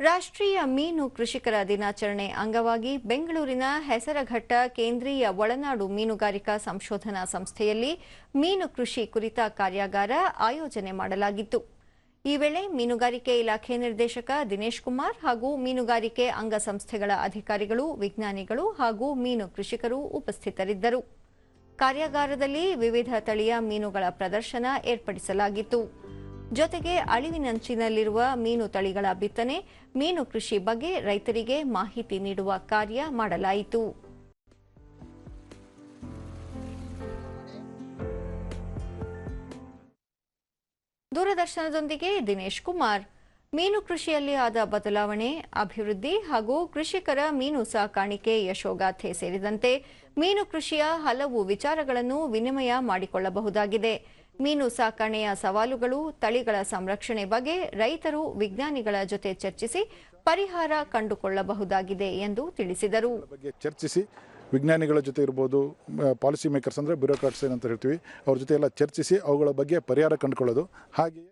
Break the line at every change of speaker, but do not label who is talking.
ರಾಷ್ಟ್ರೀಯ ಮೀನು ಕೃಷಿಕರ ದಿನಾಚರಣೆ ಅಂಗವಾಗಿ ಬೆಂಗಳೂರಿನ ಹೆಸರಘಟ್ಟ ಕೇಂದ್ರೀಯ ಒಳನಾಡು ಮೀನುಗಾರಿಕಾ ಸಂಶೋಧನಾ ಸಂಸ್ಥೆಯಲ್ಲಿ ಮೀನು ಕೃಷಿ ಕುರಿತ ಕಾರ್ಯಾಗಾರ ಆಯೋಜನೆ ಮಾಡಲಾಗಿತ್ತು. ಈ ವೇಳೆ ಮೀನುಗಾರಿಕೆ ಇಲಾಖೆ ನಿರ್ದೇಶಕ ದಿನೇಶ್ ಕುಮಾರ್ ಹಾಗೂ ಮೀನುಗಾರಿಕೆ ಅಂಗಸಂಸ್ಥೆಗಳ ಅಧಿಕಾರಿಗಳು, ವಿಜ್ಞಾನಿಗಳು ಹಾಗೂ ಮೀನು ಕೃಷಿಕರು ಉಪಸ್ಥಿತರಿದ್ದರು. ಕಾರ್ಯಾಗಾರದಲ್ಲಿ ವಿವಿಧ ತಳಿಯ ಮೀನುಗಳ ಪ್ರದರ್ಶನ ಏರ್ಪಡಿಸಲಾಗಿತ್ತು. ಜೊತೆಗೆ ಅಳಿವಿನಂಚಿನಲ್ಲಿರುವ ಮೀನು ತಳಿಗಳ ಬಿತ್ತನೆ, ಮೀನು ಕೃಷಿ ಬಗ್ಗೆ ರೈತರಿಗೆ ಮಾಹಿತಿ ನೀಡುವ ಕಾರ್ಯ ಮಾಡಲಾಯಿತು. ದೂರದರ್ಶನದೊಂದಿಗೆ ದಿನೇಶ್ ಕುಮಾರ್. ಮೀನು ಕೃಷಿಯಲ್ಲಿ ಆದ ಬದಲಾವಣೆ, ಅಭಿವೃದ್ಧಿ ಹಾಗೂ ಕೃಷಿಕರ ಮೀನು ಸಾಕಾಣಿಕೆ ಯಶೋಗಾಥೆ ಸೇರಿದಂತೆ ಮೀನು ಕೃಷಿಯ ಹಲವು ವಿಚಾರಗಳನ್ನು ವಿನಿಮಯ ಮಾಡಿಕೊಳ್ಳಬಹುದಾಗಿದೆ. ಮೀನು ಸಾಕಣೆಯ ಸವಾಲುಗಳು, ತಳಿಗಳ ಸಂರಕ್ಷಣೆ ಬಗ್ಗೆ ರೈತರು ವಿಜ್ಞಾನಿಗಳ ಜೊತೆ ಚರ್ಚಿಸಿ ಪರಿಹಾರ ಕಂಡುಕೊಳ್ಳಬಹುದಾಗಿದೆ ಎಂದು ತಿಳಿಸಿದರು.
ಚರ್ಚಿಸಿ, ವಿಜ್ಞಾನಿಗಳ ಜೊತೆ ಇರ್ಬೋದು ಪಾಲಿಸಿ ಮೇಕರ್ಸ್ ಅಂದರೆ ಬ್ಯೂರೋಕ್ರಾಟ್ಸ್ ಏನಂತ ಹೇಳ್ತೀವಿ, ಅವ್ರ ಜೊತೆ ಎಲ್ಲ ಚರ್ಚಿಸಿ, ಅವುಗಳ ಬಗ್ಗೆ ಪರಿಹಾರ ಕಂಡುಕೊಳ್ಳೋದು. ಹಾಗೆಯೇ